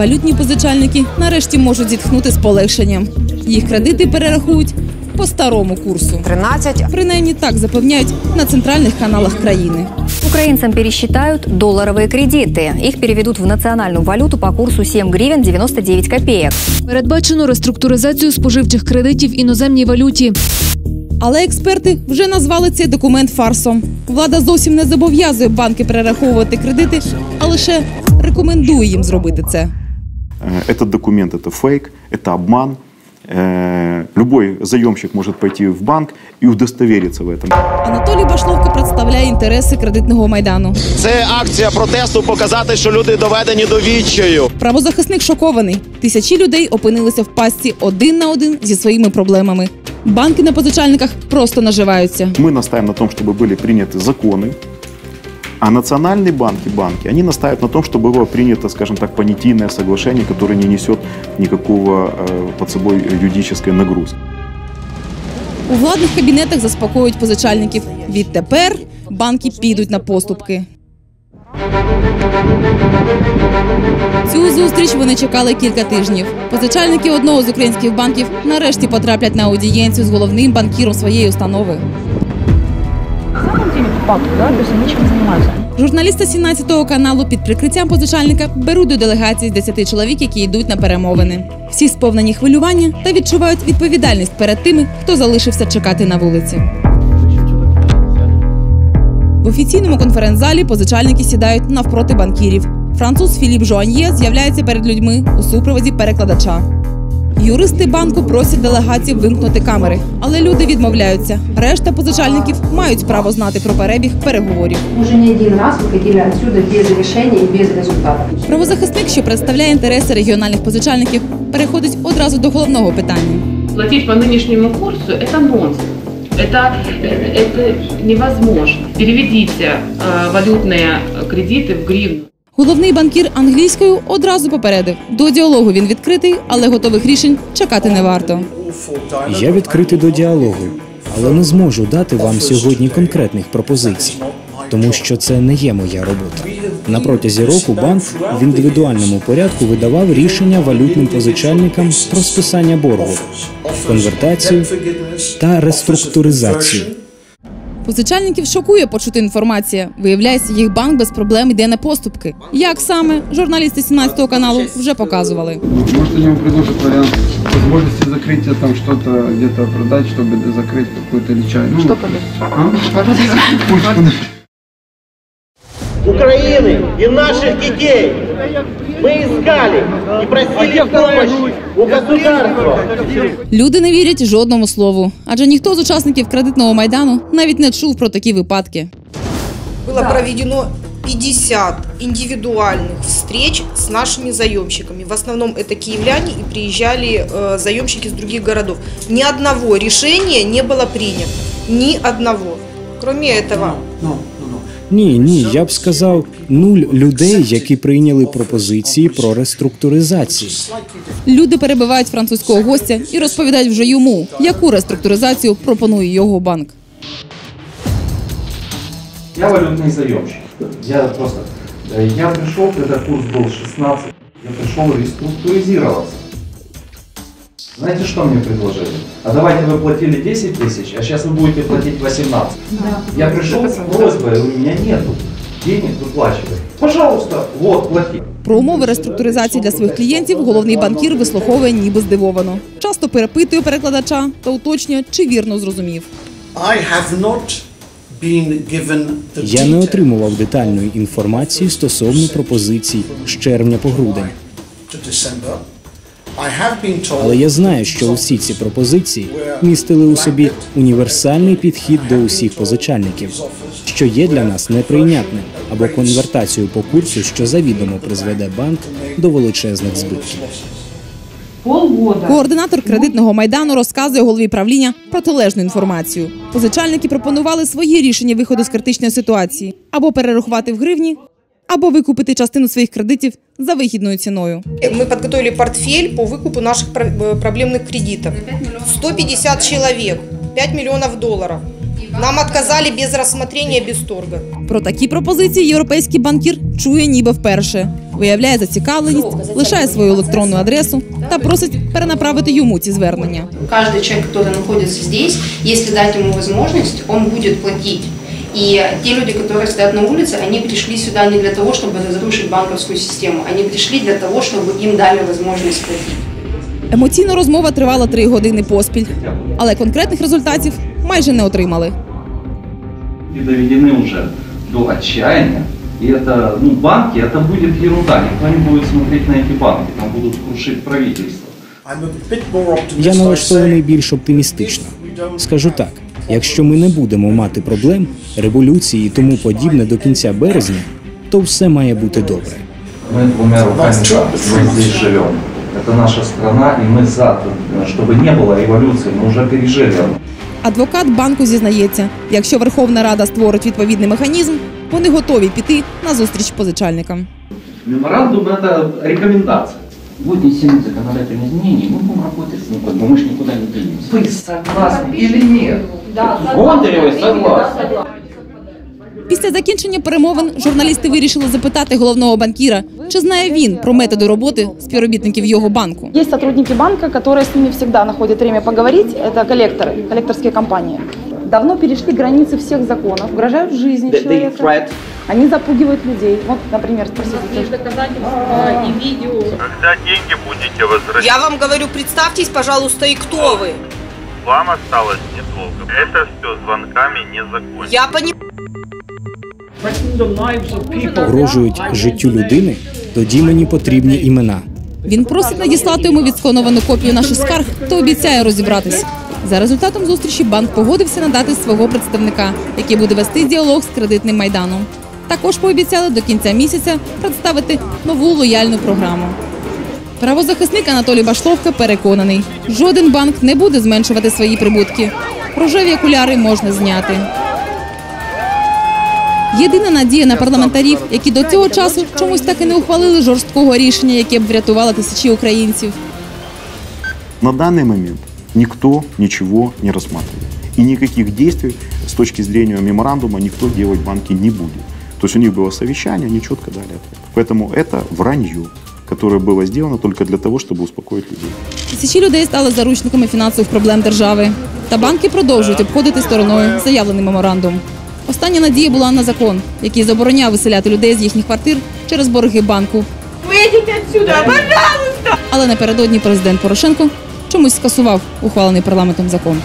Валютні позичальники нарешті можуть зітхнути з полегшенням. Їх кредити перерахують по старому курсу. 13. Принаймні так запевняють на центральних каналах країни. Украинцам пересчитают долларовые кредиты. Их переведут в национальную валюту по курсу 7 гривен 99 копеек. Передбачено реструктуризацію споживчих кредитів в іноземній валюті. Але експерти вже назвали цей документ фарсом. Влада зовсім не зобов'язує банки перераховувати кредити, а лише рекомендує їм зробити це. Э, Этот документ – это фейк, это обман. Э, Любой заемщик может пойти в банк и удостовериться в этом. Анатолій Башловка представляє інтереси кредитного майдану. Це акція протесту показати, що люди доведені до відчаю. Правозахисник шокований. Тисячі людей опинилися в пастці один на один зі своїми проблемами. Банки на позичальниках просто наживаються. Мы настаиваем на том, чтобы были приняты законы, а национальные банки, банки, они настаивают на том, чтобы было принято, скажем так, понятийное соглашение, которое не несет никакого э, под собой юридической нагрузки. У владних кабінетах заспокоюють позичальників. Відтепер банки підуть на поступки. Цю зустріч вони чекали кілька тижнів. Позичальники одного з українських банків нарешті потраплять на аудієнцію з головним банкіром своєї установи. Журналісти 17-го каналу під прикриттям позичальника беруть до делегації з 10 чоловік, які йдуть на перемовини. Всі сповнені хвилювання та відчувають відповідальність перед тими, хто залишився чекати на вулиці. В офіційному конференц-залі позичальники сідають навпроти банкірів. Француз Філіп Жуаньє з'являється перед людьми у супроводі перекладача. Юристи банку просять делегації вимкнути камери, але люди відмовляються. Решта позичальників мають право знати про перебіг переговорів. Уже не один раз выходили отсюда без решения и без результата. Правозахисник, що представляє інтереси регіональних позичальників, переходить одразу до головного питання. Платить по нынешнему курсу – это нонсенс. Это, э, это невозможно. Переведите э, валютные кредиты в гривну. Головний банкір англійською одразу попередив: до діалогу він відкритий, але готових рішень чекати не варто. Я відкритий до діалогу, але не зможу дати вам сьогодні конкретних пропозицій, тому що це не є моя робота. На протязі року банк в індивідуальному порядку видавав рішення валютним позичальникам про списання боргу, конвертацію та реструктуризацію. Позичальників шокує почути інформація. Виявляється, їх банк без проблем йде на поступки. Як саме журналісти 17 каналу вже показували. Может, они вам предложат вариант возможности закрытия, там что-то где-то продать, чтобы закрыть какую-то или чай. Ну, что подать? України і наших дітей. Ми искали і просили помощи у государства. Люди не вірять жодному слову, адже ніхто з учасників кредитного майдану навіть не чув про такі випадки. Было проведено 50 индивидуальных встреч с нашими заемщиками. В основном это киевляне и приезжали э, заемщики из других городов. Ни одного решения не было принято. Ни одного. Кроме этого, Ні, ні, я б сказав нуль людей, які прийняли пропозиції про реструктуризацію. Люди перебивають французького гостя і розповідають вже йому, яку реструктуризацію пропонує його банк. Я валютный заемщик. Я просто... э, Я пришел, когда курс был 16, я пришел реструктуризироваться. Знаете, что мне предложили? А давайте вы платили 10 тысяч, а сейчас вы будете платить 18. Я пришел с просьбой, у меня нету денег выплачивать. Пожалуйста, вот, плати. Про умови реструктуризації для своїх клієнтів головний банкір вислуховує ніби здивовано. Часто перепитує перекладача та уточнює, чи вірно зрозумів. I have not been given the Я не отримував детальної інформації стосовно пропозицій з червня по грудень. Але я знаю, що усі ці пропозиції містили у собі універсальний підхід до усіх позичальників, що є для нас неприйнятним, або конвертацію по курсу, що завідомо призведе банк до величезних збитків. Координатор кредитного майдану розказує голові правління протилежну інформацію. Позичальники пропонували свої рішення виходу з критичної ситуації або перерахувати в гривні, або викупити частину своїх кредитів за вигідною ціною. мы подготовили портфель по выкупу наших про- э, проблемных кредитов. 150 человек, 5 миллионов долларов. Нам отказали без рассмотрения, без торга. Про такі пропозиції європейський банкір чує ніби вперше. виявляє зацікавленість, лишає свою електронну адресу та просить перенаправити йому ці звернення. Каждый человек, который находится здесь, если дать ему возможность, он будет платить. И те люди, которые стоят на улице, они пришли сюда не для того, чтобы разрушить банковскую систему. Они пришли для того, чтобы им дали возможность платить. Емоційна розмова тривала три години поспіль, але конкретних результатів майже не отримали. И доведены уже до отчаяния. И это, ну, банки, это будет ерунда. Никто не будет смотреть на эти банки. Там будут крушить правительство. I'm a bit more Я optimistic. I налаштований say більш оптимістично. Скажу так: якщо ми не будемо мати проблем, революції і тому подібне до кінця березня, то все має бути добре. Мы двумя руками за. Мы здесь живем. Это наша страна, и мы за, чтобы не было революции. Мы уже пережили. Адвокат банку зізнається, якщо Верховна Рада створить відповідний механізм, вони готові піти на зустріч позичальникам. Меморандум – это рекомендация. Будет внесены законодательные изменения, мы будем работать с ним, как бы мы же никуда не денемся. Вы согласны или нет? Гонтаревой согласен. Після закінчення перемовин журналісти вирішили запитати головного банкіра, чи знає він про методи роботи співробітників його банку. Есть сотрудники банка, которые с ними всегда находят время поговорить. Это коллекторы, коллекторские компании. Давно перешли границы всех законов, угрожают жизни человека. Они запугивают людей. Вот, например, спросите. и видео. Когда деньги будете возвращать? Я вам говорю, представьтесь, пожалуйста, и кто вы. Вам осталось недолго. Это все звонками не закончится. Я понимаю. Погрожують життю людини, тоді мені потрібні імена. Він просить надіслати йому відскановану копію наших скарг та обіцяє розібратись. За результатом зустрічі банк погодився надати свого представника, який буде вести діалог з кредитним майданом. Також пообіцяли до кінця місяця представити нову лояльну програму. Правозахисник Анатолій Башловка переконаний, жоден банк не буде зменшувати свої прибутки. Рожеві окуляри можна зняти. Єдина надія на парламентарів, які до цього часу чомусь так і не ухвалили жорсткого рішення, яке б врятувало тисячі українців. На данный момент никто ничего не рассматривает. И никаких действий с точки зрения меморандума никто делать в банке не будет. То есть у них было совещание, они четко дали ответ. Поэтому это вранье, которое было сделано только для того, чтобы успокоить людей. Тисячі людей стали заручниками фінансових проблем держави. Та банки продовжують обходити стороною заявлений меморандум. Остання надія була на закон, який забороняв виселяти людей з їхніх квартир через борги банку. Выйдите отсюда, пожалуйста! Але напередодні президент Порошенко чомусь скасував ухвалений парламентом закон.